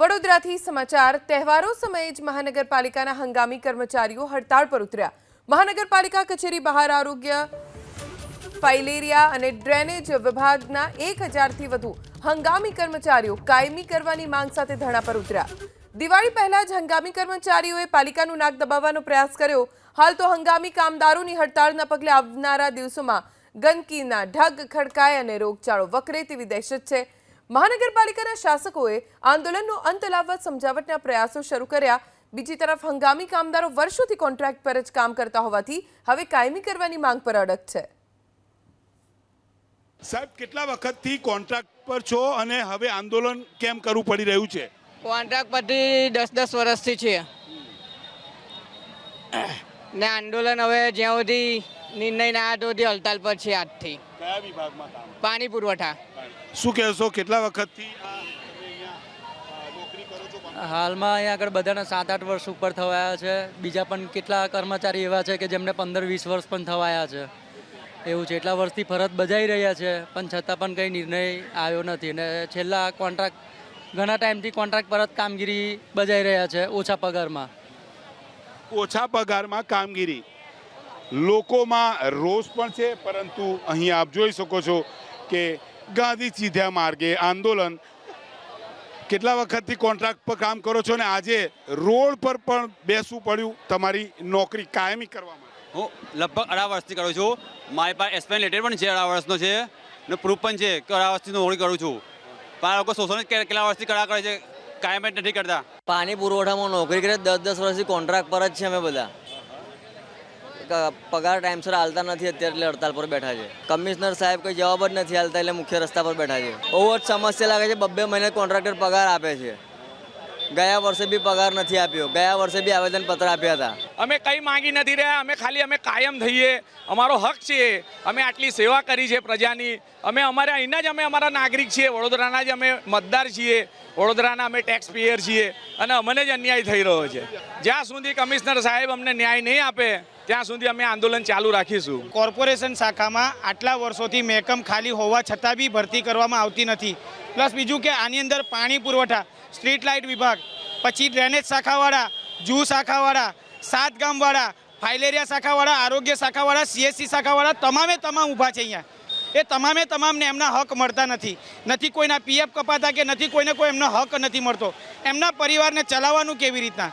વડોદરાથી સમાચાર. તહેવારો સમયે જ મહાનગરપાલિકાના હંગામી કર્મચારીઓ હડતાળ પર ઉતર્યા. મહાનગરપાલિકા કચેરી બહાર આરોગ્ય, ફાઇલેરિયા અને ડ્રેનેજ વિભાગના એક હજારથી વધુ હંગામી કર્મચારીઓ કાયમી કરવાની માંગ સાથે ધરણા પર ઉતર્યા. દિવાળી પહેલા જ હંગામી કર્મચારીઓએ પાલિકાનું નાક દબાવવાનો પ્રયાસ કર્યો. હાલ તો હંગામી કામદારોની હડતાળના પગલે આવનારા દિવસોમાં ગંદકીના ઢગ, ખડકાય અને રોગચાળો વકરે તેવી દહેશત છે. મહાનગરપાલિકાના શાસકોએ આંદોલનનો અંત લાવવા સમજાવટના પ્રયાસો શરૂ કર્યા. બીજી તરફ હંગામી કામદારો વર્ષોથી કોન્ટ્રાક્ટ પર જ કામ કરતા હોવાથી હવે કાયમી કરવાની માંગ પર અડગ છે. સાહેબ કેટલા વખતથી કોન્ટ્રાક્ટ પર છો અને હવે આંદોલન કેમ કરવું પડી રહ્યું છે? કોન્ટ્રાક્ટ પરથી દસ દસ વર્ષથી છે. ને આંદોલન હવે જ્યાં સુધી નિર્ણય ના હતો તો હડતાલ પર છે આજથી. કયા વિભાગમાં કામ પાણી પુરવઠા. શું કહેશો કેટલા વખતથી આ અહીંયા, અ, નોકરી કરો છો હાલમાં અહીંયા આગળ બધાના સાત આઠ વર્ષ ઉપર થવાયા છે. બીજા પણ કેટલા કર્મચારી એવા છે કે જેમને પંદર વીસ વર્ષ પણ થવાયા છે. એવું છે એટલા વર્ષથી ફરજ બજાવી રહ્યા છે પણ છતાં પણ કંઈ નિર્ણય આવ્યો નથી. અને છેલ્લા કોન્ટ્રાક્ટ ઘણા ટાઈમથી કોન્ટ્રાક્ટ પર જ કામગીરી બજાવી રહ્યા છે ઓછા પગારમાં. ઓછા પગારમાં કામગીરી. લોકોમાં રોષ પણ છે પરંતુ અહીં આપ જોઈ શકો છો કે ગાંધી ચીધ્યા માર્ગે આંદોલન કેટલા વખતથી કોન્ટ્રાક્ટ પર કામ કરો છો ને આજે રોડ પર પણ બેસવું પડ્યું તમારી નોકરી કાયમી કરવા માટે. હું લગભગ અઢાર વર્ષથી કરું છું. મારી પાસે એક્સપાયર લેટર પણ છે અઢાર વર્ષનો છે ને પ્રૂફ પણ છે કે અઢાર વર્ષથી નોકરી કરું છું. પણ આ લોકો શોષણ કેટલા વર્ષથી કરા કરે છે કાયમ જ નથી કરતા. પાણી પુરવઠામાં નોકરી કરે દસ દસ વર્ષથી કોન્ટ્રાક્ટ પર જ છે અમે બધા. પગાર ટાઈમસર હાલતા નથી અત્યારે એટલે હડતાલ પર બેઠા છે. કમિશનર સાહેબ કોઈ જવાબ જ નથી હાલતા એટલે મુખ્ય રસ્તા પર બેઠા છે. બહુ જ સમસ્યા લાગે છે, બબ્બે મહિને કોન્ટ્રાક્ટર પગાર આપે છે. ગયા વર્ષે બી પગાર નથી આપ્યો. ગયા વર્ષે બી આવેદનપત્ર આપ્યા હતા. અમે કંઈ માંગી નથી રહ્યા. અમે ખાલી અમે કાયમ થઈએ. અમારો હક છે. અમે આટલી સેવા કરી છે પ્રજાની. અમે અમારે અહીંના જ અમે અમારા નાગરિક છીએ. વડોદરાના જ અમે મતદાર છીએ. વડોદરાના અમે ટેક્સ પેયર છીએ. અને અમને જ અન્યાય થઈ રહ્યો છે. જ્યાં સુધી કમિશનર સાહેબ અમને ન્યાય નહીં આપે ત્યાં સુધી અમે આંદોલન ચાલુ રાખીશું. કોર્પોરેશન શાખામાં આટલા વર્ષોથી મહેકમ ખાલી હોવા છતાં બી ભરતી કરવામાં આવતી નથી. પ્લસ બીજું કે આની અંદર પાણી પુરવઠા. સ્ટ્રીટ લાઇટ વિભાગ, પછી ડ્રેનેજ શાખાવાળા, જૂ શાખાવાળા, સાત ગામવાળા, ફાઇલેરિયા શાખાવાળા, આરોગ્ય શાખાવાળા સીએસસી શાખાવાળા તમામે તમામ ઊભા છે અહીંયા. એ તમામે તમામને એમના હક મળતા નથી. નથી કોઈના પીએફ કપાતા કે નથી કોઈને કોઈ એમનો હક નથી મળતો. એમના પરિવારને ચલાવવાનું કેવી રીતના?